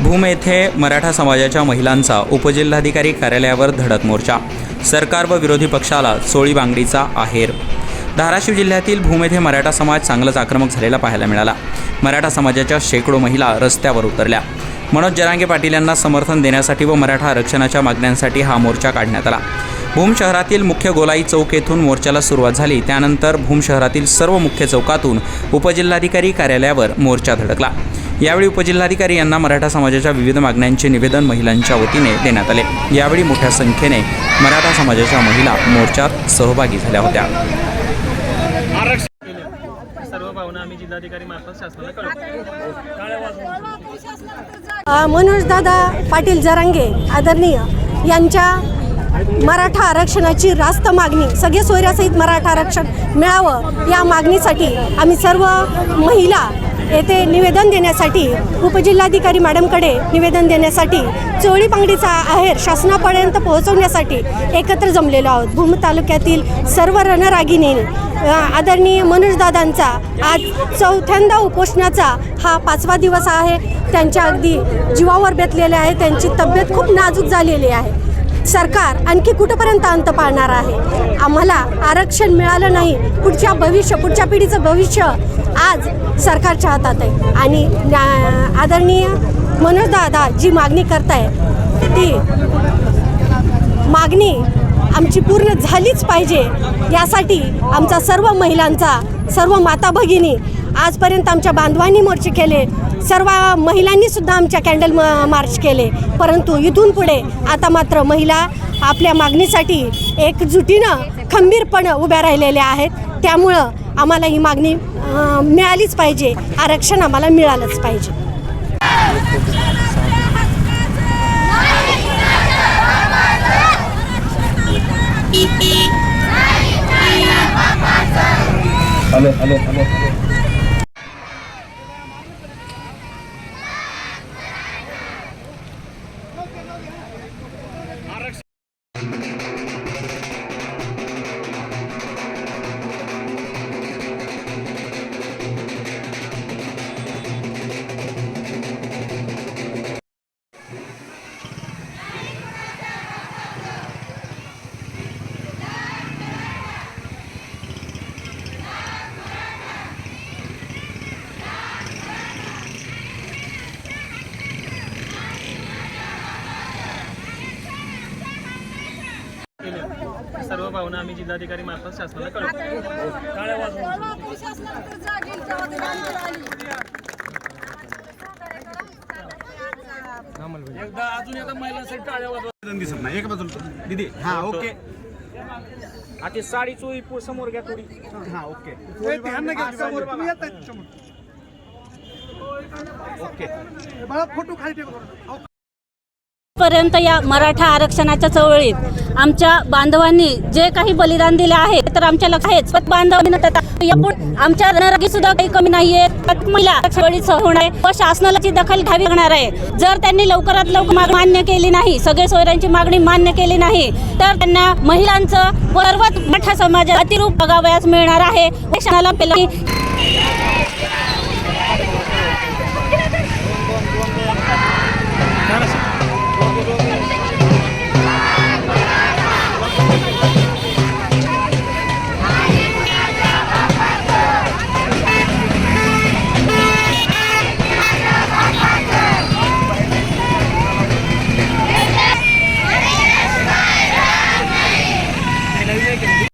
भूम येथे मराठा समाजाच्या महिलांचा उपजिल्हाधिकारी कार्यालयावर धडक मोर्चा. सरकार व विरोधी पक्षाला चोळी बांगडीचा आहेर. धाराशिव जिल्ह्यातील भूम येथे मराठा समाज चांगलाच आक्रमक झालेला पाहायला मिळाला. मराठा समाजाच्या शेकडो महिला रस्त्यावर उतरल्या. मनोज जरांगे पाटील यांना समर्थन देण्यासाठी व मराठा आरक्षणाच्या मागण्यांसाठी हा मोर्चा काढण्यात आला. भूम शहरातील मुख्य गोलाई चौक येथून मोर्चाला सुरुवात झाली. त्यानंतर भूम शहरातील सर्व मुख्य चौकातून उपजिल्हाधिकारी कार्यालयावर मोर्चा धडकला. यावेळी उपजिल्हाधिकारी यांना मराठा समाजाच्या विविध मागण्यांचे निवेदन महिलांच्या वतीने देण्यात आले. यावेळी मोठ्या संख्येने मराठा समाजाच्या महिला मोर्चात सहभागी झाल्या होत्या. मनोज दादा पाटील जरांगे आदरणीय यांच्या मराठा आरक्षणाची रास्त मागणी सगळे सोयऱ्यासहित मराठा आरक्षण मिळावं या मागणीसाठी आम्ही सर्व महिला येथे निवेदन देण्यासाठी उपजिल्हाधिकारी मॅडमकडे निवेदन देण्यासाठी चोळी पांगडीचा आहेर शासनापर्यंत पोहोचवण्यासाठी एकत्र जमलेलो आहोत. भूम तालुक्यातील सर्व रणरागिणी आदरणीय मनोजदादांचा आज चौथ्यांदा उपोषणाचा हा पाचवा दिवस आहे. त्यांच्या अगदी जीवावर बेतलेले आहे. त्यांची तब्येत खूप नाजूक झालेली आहे. सरकार आणखी कुठंपर्यंत अंत पाळणार आहे? आम्हाला आरक्षण मिळालं नाही. पुढच्या भविष्य पुढच्या पिढीचं भविष्य आज सरकारच्या हातात आहे. आणि न्या- आदरणीय मनोजदादा जी मागणी करताय ती मागणी आमची पूर्ण झालीच पाहिजे. यासाठी आमचा सर्व महिलांचा सर्व माता भगिनी आजपर्यंत आमच्या बांधवांनी मोर्चे केले. सर्व महिलांनी सुद्धा आमच्या कॅन्डल म- मार्च केले. परंतु इथून पुढे आता मात्र महिला आपल्या मागणीसाठी एकजुटीनं खंबीरपणे उभ्या राहिलेल्या आहेत. त्यामुळं आम्हाला ही मागणी मिळालीच पाहिजे. आरक्षण आम्हाला मिळालंच पाहिजे. सर्व भावना आम्ही जिल्हाधिकारी मार्फत शासनाला कळवतो. एकदा अजून एकदा महिलांसाठी टाळ्या वाजवा. दिसत नाही. एक बाजूला दिदी. हा ओके. आता साडी चोळी पो- समोर घ्या थोडी. हा ओके. पर्यंत या मराठा आरक्षणाच्या चळवळीत आमच्या बांधवांनी जे काही बलिदान दिले आहे तर आमच्या लक्ष आहेच. पण बांधवांनी आमच्या रणरागी सुद्धा काही कमी नाहीये. महिला चळवळीत होणार आहे व शासनाची दखल घ्यावी लागणार आहे. जर त्यांनी लवकरात लवकर माग- मान्य केली नाही सगळे सोयऱ्यांची मागणी मान्य केली नाही तर त्यांना महिलांचं व सर्वात मोठ्या समाजात अतिरूप बघावयास मिळणार आहे.